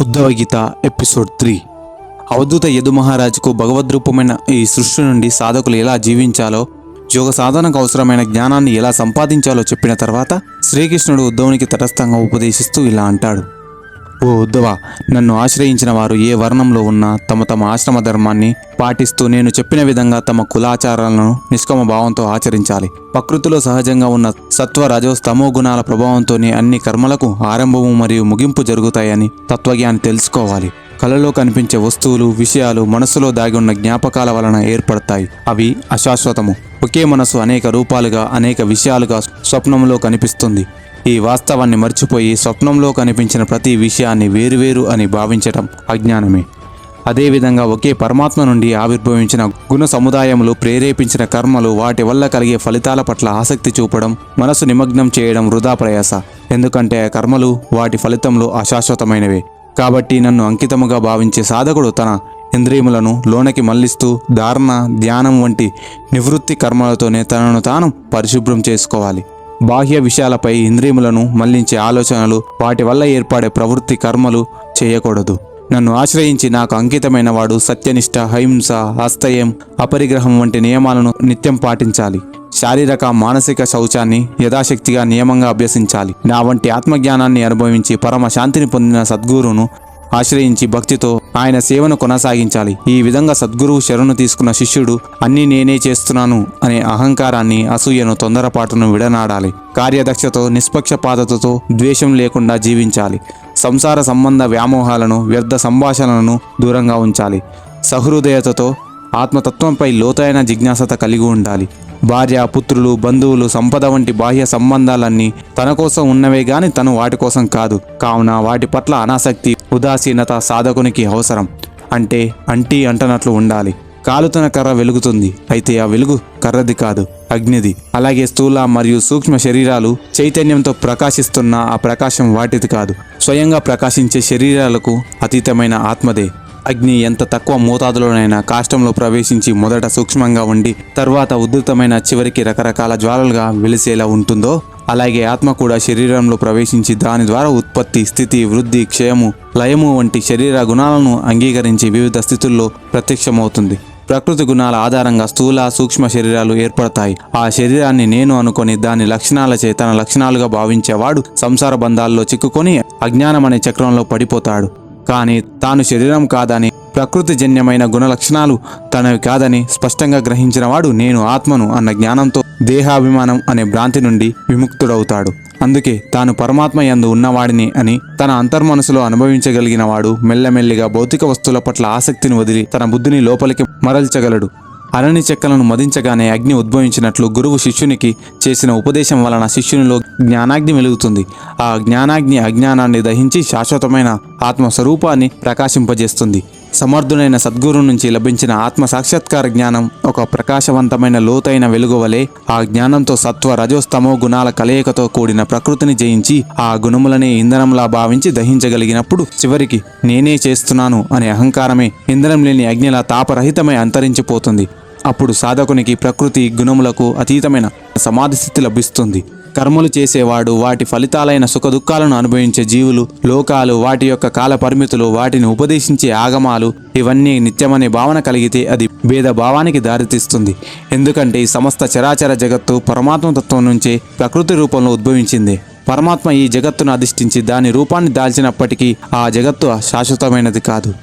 ఉద్ధవ గీత episode three. అవధూత యదు మహారాజుకు భగవద్రూపమైన ఈ సృష్టి నుండి సాధకులు ఎలా జీవించాలో యోగ సాధనకు అవసరమైన జ్ఞానాన్ని ఎలా సంపాదించాలో చెప్పిన తర్వాత శ్రీకృష్ణుడు ఉద్ధవునికి తటస్థంగా ఉపదేశిస్తూ ఇలా అంటాడు. ఓ ఉద్ధవ నన్ను ఆశ్రయించిన వారు ఏ వర్ణంలో ఉన్నా తమ తమ ఆశ్రమ ధర్మాన్ని పాటిస్తూ నేను చెప్పిన విధంగా తమ కులాచారాలను నిష్కమ భావంతో ఆచరించాలి. ప్రకృతిలో సహజంగా ఉన్న సత్వ రజోస్తమో గుణాల ప్రభావంతోనే అన్ని కర్మలకు ఆరంభము మరియు ముగింపు జరుగుతాయని తత్వజ్ఞాని తెలుసుకోవాలి. కలలో కనిపించే వస్తువులు విషయాలు మనసులో దాగి ఉన్న జ్ఞాపకాల వలన ఏర్పడతాయి. అవి అశాశ్వతము. ఒకే మనసు అనేక రూపాలుగా అనేక విషయాలుగా స్వప్నంలో కనిపిస్తుంది. ఈ వాస్తవాన్ని మర్చిపోయి స్వప్నంలో కనిపించిన ప్రతి విషయాన్ని వేరువేరు అని భావించటం అజ్ఞానమే. అదేవిధంగా ఒకే పరమాత్మ నుండి ఆవిర్భవించిన గుణ సముదాయములు ప్రేరేపించిన కర్మలు వాటి వల్ల కలిగే ఫలితాల పట్ల ఆసక్తి చూపడం మనసు నిమగ్నం చేయడం వృధా ప్రయాస. ఎందుకంటే ఆ కర్మలు వాటి ఫలితంలో అశాశ్వతమైనవే. కాబట్టి నన్ను అంకితముగా భావించే సాధకుడు తన ఇంద్రియములను లోనకి మళ్ళిస్తూ ధారణ ధ్యానం వంటి నివృత్తి కర్మలతోనే తనను తాను పరిశుభ్రం చేసుకోవాలి. బాహ్య విషయాలపై ఇంద్రియములను మళ్ళించే ఆలోచనలు వాటి వల్ల ఏర్పడే ప్రవృత్తి కర్మలు చేయకూడదు. నన్ను ఆశ్రయించి నాకు అంకితమైన వాడు సత్యనిష్ట అహింస అస్తయం అపరిగ్రహం వంటి నియమాలను నిత్యం పాటించాలి. శారీరక మానసిక శౌచాన్ని యథాశక్తిగా నియమంగా అభ్యసించాలి. నా వంటి ఆత్మజ్ఞానాన్ని అనుభవించి పరమ శాంతిని పొందిన సద్గురును ఆశ్రయించి భక్తితో ఆయన సేవను కొనసాగించాలి. ఈ విధంగా సద్గురువు శరణు తీసుకున్న శిష్యుడు అన్నీ నేనే చేస్తున్నాను అనే అహంకారాన్ని అసూయను తొందరపాటును విడనాడాలి. కార్యదక్షతో నిష్పక్షపాతతో ద్వేషం లేకుండా జీవించాలి. సంసార సంబంధ వ్యామోహాలను వ్యర్థ సంభాషణలను దూరంగా ఉంచాలి. సహృదయతతో ఆత్మతత్వంపై లోతైన జిజ్ఞాసత కలిగి ఉండాలి. భార్య పుత్రులు బంధువులు సంపద వంటి బాహ్య సంబంధాలన్నీ తన కోసం ఉన్నవే గాని తను వాటి కోసం కాదు. కావున వాటి పట్ల అనాసక్తి ఉదాసీనత సాధకునికి అవసరం. అంటే అంటీ అంటనట్లు ఉండాలి. కాలుతున్న కర్ర వెలుగుతుంది. అయితే ఆ వెలుగు కర్రది కాదు అగ్నిది. అలాగే స్థూల మరియు సూక్ష్మ శరీరాలు చైతన్యంతో ప్రకాశిస్తున్న ఆ ప్రకాశం వాటిది కాదు. స్వయంగా ప్రకాశించే శరీరాలకు అతీతమైన ఆత్మదే. అగ్ని ఎంత తక్కువ మోతాదులోనైనా కాష్టంలో ప్రవేశించి మొదట సూక్ష్మంగా ఉండి తర్వాత ఉధృతమైన చివరికి రకరకాల జ్వాలలుగా వెలిసేలా ఉంటుందో అలాగే ఆత్మ కూడా శరీరంలో ప్రవేశించి దాని ద్వారా ఉత్పత్తి స్థితి వృద్ధి క్షయము లయము వంటి శరీర గుణాలను అంగీకరించి వివిధ స్థితుల్లో ప్రత్యక్షమవుతుంది. ప్రకృతి గుణాల ఆధారంగా స్థూల సూక్ష్మ శరీరాలు ఏర్పడతాయి. ఆ శరీరాన్ని నేను అనుకొని దాని లక్షణాలచే తన లక్షణాలుగా భావించేవాడు సంసార బంధాల్లో చిక్కుకొని అజ్ఞానం అనే చక్రంలో పడిపోతాడు. కానీ తాను శరీరం కాదని ప్రకృతి జన్యమైన గుణ లక్షణాలు తనవి కాదని స్పష్టంగా గ్రహించిన వాడు నేను ఆత్మను అన్న జ్ఞానంతో దేహాభిమానం అనే భ్రాంతి నుండి విముక్తుడవుతాడు. అందుకే తాను పరమాత్మ యందు ఉన్నవాడిని అని తన అంతర్మనసులో అనుభవించగలిగిన వాడు మెల్లమెల్లిగా భౌతిక వస్తువుల పట్ల ఆసక్తిని వదిలి తన బుద్ధిని లోపలికి మరల్చగలడు. అరణి చెక్కలను మదించగానే అగ్ని ఉద్భవించినట్లు గురువు శిష్యునికి చేసిన ఉపదేశం వలన శిష్యునిలో జ్ఞానాగ్ని వెలుగుతుంది. ఆ జ్ఞానాగ్ని అజ్ఞానాన్ని దహించి శాశ్వతమైన ఆత్మస్వరూపాన్ని ప్రకాశింపజేస్తుంది. సమర్థుడైన సద్గురు నుంచి లభించిన ఆత్మ సాక్షాత్కార జ్ఞానం ఒక ప్రకాశవంతమైన లోతైన వెలుగువలే ఆ జ్ఞానంతో సత్వ రజోస్తమో గుణాల కలయికతో కూడిన ప్రకృతిని జయించి ఆ గుణములనే ఇంధనంలా భావించి దహించగలిగినప్పుడు చివరికి నేనే చేస్తున్నాను అనే అహంకారమే ఇంధనం లేని అగ్నిలా తాపరహితమై అంతరించిపోతుంది. అప్పుడు సాధకునికి ప్రకృతి గుణములకు అతీతమైన సమాధి స్థితి లభిస్తుంది. కర్మలు చేసేవాడు వాటి ఫలితాలైన సుఖదుఖాలను అనుభవించే జీవులు లోకాలు వాటి యొక్క కాల పరిమితులు వాటిని ఉపదేశించే ఆగమాలు ఇవన్నీ నిత్యమనే భావన కలిగితే అది భేద భావానికి దారితీస్తుంది. ఎందుకంటే ఈ సమస్త చరాచర జగత్తు పరమాత్మ తత్వం నుంచే ప్రకృతి రూపంలో ఉద్భవించింది. పరమాత్మ ఈ జగత్తును అధిష్ఠించి దాని రూపాన్ని దాల్చినప్పటికీ ఆ జగత్తు శాశ్వతమైనది కాదు.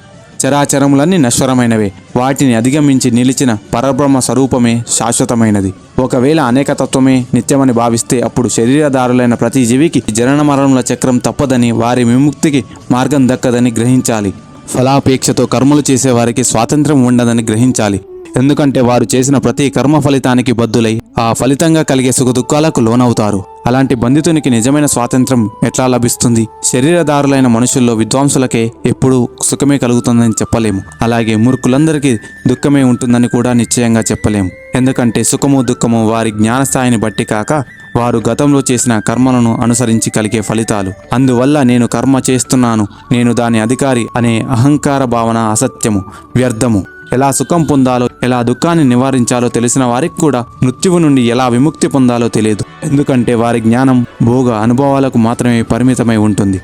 చరాచరములన్నీ నశ్వరమైనవే. వాటిని అధిగమించి నిలిచిన పరబ్రహ్మ స్వరూపమే శాశ్వతమైనది. ఒకవేళ అనేకతత్వమే నిత్యమని భావిస్తే అప్పుడు శరీరదారులైన ప్రతి జీవికి జనన మరణముల చక్రం తప్పదని వారి విముక్తికి మార్గం దక్కదని గ్రహించాలి. ఫలాపేక్షతో కర్మలు చేసేవారికి స్వాతంత్రం ఉండదని గ్రహించాలి. ఎందుకంటే వారు చేసిన ప్రతి కర్మ ఫలితానికి బద్దులై ఆ ఫలితంగా కలిగే సుఖదుఖాలకు లోనవుతారు. అలాంటి బంధితునికి నిజమైన స్వాతంత్రం ఎట్లా లభిస్తుంది? శరీరదారులైన మనుషుల్లో విద్వాంసులకే ఎప్పుడూ సుఖమే కలుగుతుందని చెప్పలేము. అలాగే మూర్ఖులందరికీ దుఃఖమే ఉంటుందని కూడా నిశ్చయంగా చెప్పలేము. ఎందుకంటే సుఖము దుఃఖము వారి జ్ఞానస్థాయిని బట్టి కాక వారు గతంలో చేసిన కర్మలను అనుసరించి కలిగే ఫలితాలు. అందువల్ల నేను కర్మ చేస్తున్నాను నేను దాని అధికారి అనే అహంకార భావన అసత్యము వ్యర్థము. ఎలా సుఖం పొందాలో ఎలా దుఃఖాన్ని నివారించాలో తెలిసిన వారికి కూడా మృత్యువు నుండి ఎలా విముక్తి పొందాలో తెలియదు. ఎందుకంటే వారి జ్ఞానం భోగ అనుభవాలకు మాత్రమే పరిమితమై ఉంటుంది.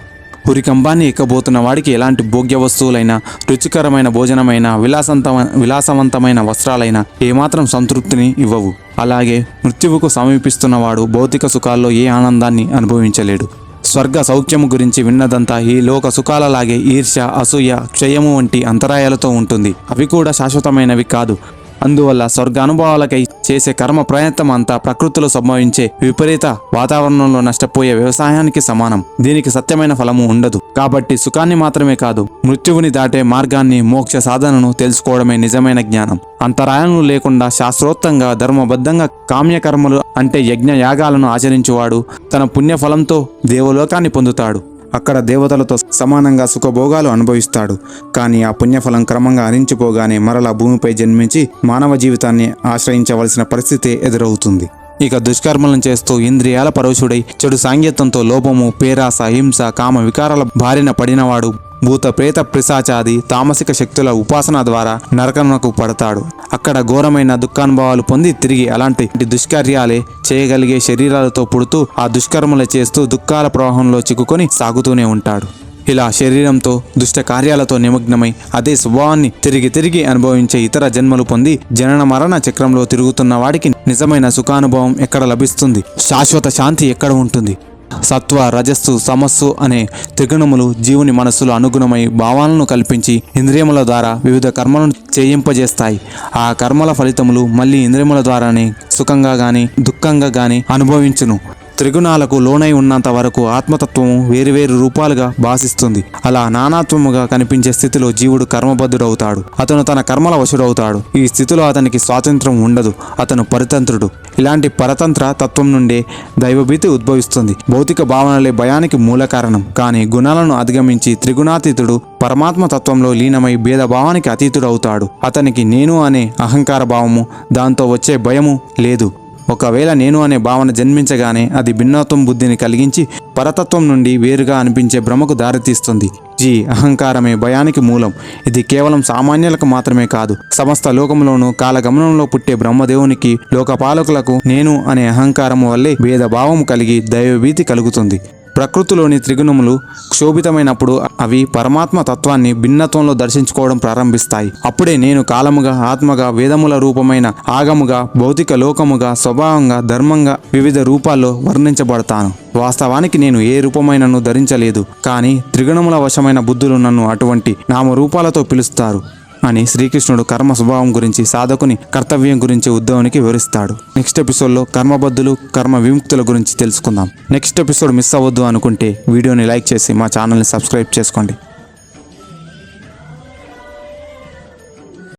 పురికంబాన్ని ఎక్కబోతున్న వాడికి ఎలాంటి భోగ్య వస్తువులైనా రుచికరమైన భోజనమైన విలాసంత విలాసవంతమైన వస్త్రాలైనా ఏమాత్రం సంతృప్తిని ఇవ్వవు. అలాగే మృత్యువుకు సమీపిస్తున్నవాడు భౌతిక సుఖాల్లో ఏ ఆనందాన్ని అనుభవించలేడు. స్వర్గ సౌఖ్యము గురించి విన్నదంతా ఈ లోక సుఖాలలాగే ఈర్ష్య అసూయ క్షయము వంటి అంతరాయాలతో ఉంటుంది. అవి కూడా శాశ్వతమైనవి కాదు. అందువల్ల స్వర్గ అనుభవాలకై చేసే కర్మ ప్రయత్నం అంతా ప్రకృతిలో సంభవించే విపరీత వాతావరణంలో నష్టపోయే వ్యవసాయానికి సమానం. దీనికి సత్యమైన ఫలము ఉండదు. కాబట్టి సుఖాన్ని మాత్రమే కాదు మృత్యువుని దాటే మార్గాన్ని మోక్ష సాధనను తెలుసుకోవడమే నిజమైన జ్ఞానం. అంతరాయాలను లేకుండా శాస్త్రోక్తంగా ధర్మబద్ధంగా కామ్యకర్మలు అంటే యజ్ఞ యాగాలను ఆచరించువాడు తన పుణ్యఫలంతో దేవలోకాన్ని పొందుతాడు. అక్కడ దేవతలతో సమానంగా సుఖభోగాలు అనుభవిస్తాడు. కానీ ఆ పుణ్యఫలం క్రమంగా హరించిపోగానే మరలా భూమిపై జన్మించి మానవ జీవితాన్ని ఆశ్రయించవలసిన పరిస్థితి ఎదురవుతుంది. ఇక దుష్కర్మలను చేస్తూ ఇంద్రియాల పరవశుడై చెడు సాంగత్యంతో లోపము పేరాస హింస కామ వికారాల బారిన పడినవాడు భూత ప్రేత పిశాచాది తామసిక శక్తుల ఉపాసన ద్వారా నరకమునకు పడతాడు. అక్కడ ఘోరమైన దుఃఖానుభవాలు పొంది తిరిగి అలాంటి దుష్కార్యాలే చేయగలిగే శరీరాలతో పుడుతూ ఆ దుష్కర్మలు చేస్తూ దుఃఖాల ప్రవాహంలో చిక్కుకొని సాగుతూనే ఉంటాడు. ఇలా శరీరంతో దుష్ట కార్యాలతో నిమగ్నమై అదే స్వభావాన్ని తిరిగి తిరిగి అనుభవించే ఇతర జన్మలు పొంది జనన మరణ చక్రంలో తిరుగుతున్న వాడికి నిజమైన సుఖానుభవం ఎక్కడ లభిస్తుంది? శాశ్వత శాంతి ఎక్కడ ఉంటుంది? సత్వ రజస్సు సమస్సు అనే త్రిగుణములు జీవుని మనస్సులో అనుగుణమై భావాలను కల్పించి ఇంద్రియముల ద్వారా వివిధ కర్మలను చేయింపజేస్తాయి. ఆ కర్మల ఫలితములు మళ్ళీ ఇంద్రియముల ద్వారానే సుఖంగా గాని దుఃఖంగా గాని అనుభవించును. త్రిగుణాలకు లోనై ఉన్నంత వరకు ఆత్మతత్వము వేరువేరు రూపాలుగా భాషిస్తుంది అలా నానాత్వముగా కనిపించే స్థితిలో జీవుడు కర్మబద్ధుడవుతాడు. అతను తన కర్మల వశుడవుతాడు. ఈ స్థితిలో అతనికి స్వాతంత్రం ఉండదు. అతను పరితంత్రుడు. ఇలాంటి పరతంత్ర తత్వం నుండే దైవభీతి ఉద్భవిస్తుంది. భౌతిక భావనలే భయానికి మూల కారణం. కానీ గుణాలను అధిగమించి త్రిగుణాతీతుడు పరమాత్మ తత్వంలో లీనమై భేదభావానికి అతీతుడవుతాడు. అతనికి నేను అనే అహంకార భావము దాంతో వచ్చే భయము లేదు. ఒకవేళ నేను అనే భావన జన్మించగానే అది భిన్నత్వం బుద్ధిని కలిగించి పరతత్వం నుండి వేరుగా అనిపించే భ్రమకు దారితీస్తుంది. జీ అహంకారమే భయానికి మూలం. ఇది కేవలం సామాన్యులకు మాత్రమే కాదు సమస్త లోకంలోనూ కాలగమనంలో పుట్టే బ్రహ్మదేవునికి లోకపాలకులకు నేను అనే అహంకారము వల్లే భేదభావం కలిగి దైవభీతి కలుగుతుంది. ప్రకృతిలోని త్రిగుణములు క్షోభితమైనప్పుడు అవి పరమాత్మ తత్వాన్ని భిన్నత్వంలో దర్శించుకోవడం ప్రారంభిస్తాయి. అప్పుడే నేను కాలముగా ఆత్మగా వేదముల రూపమైన ఆగముగా భౌతిక లోకముగా స్వభావంగా ధర్మంగా వివిధ రూపాల్లో వర్ణించబడతాను. వాస్తవానికి నేను ఏ రూపమైనను ధరించలేదు కానీ త్రిగుణముల వశమైన బుద్ధులు నన్ను అటువంటి నామరూపాలతో పిలుస్తారు. అని శ్రీకృష్ణుడు కర్మ స్వభావం గురించి సాధకుని కర్తవ్యం గురించి ఉద్ధవునికి వివరిస్తాడు. నెక్స్ట్ ఎపిసోడ్లో కర్మబద్ధులు కర్మ విముక్తుల గురించి తెలుసుకుందాం. నెక్స్ట్ ఎపిసోడ్ మిస్ అవ్వద్దు అనుకుంటే వీడియోని లైక్ చేసి మా ఛానల్ని సబ్స్క్రైబ్ చేసుకోండి.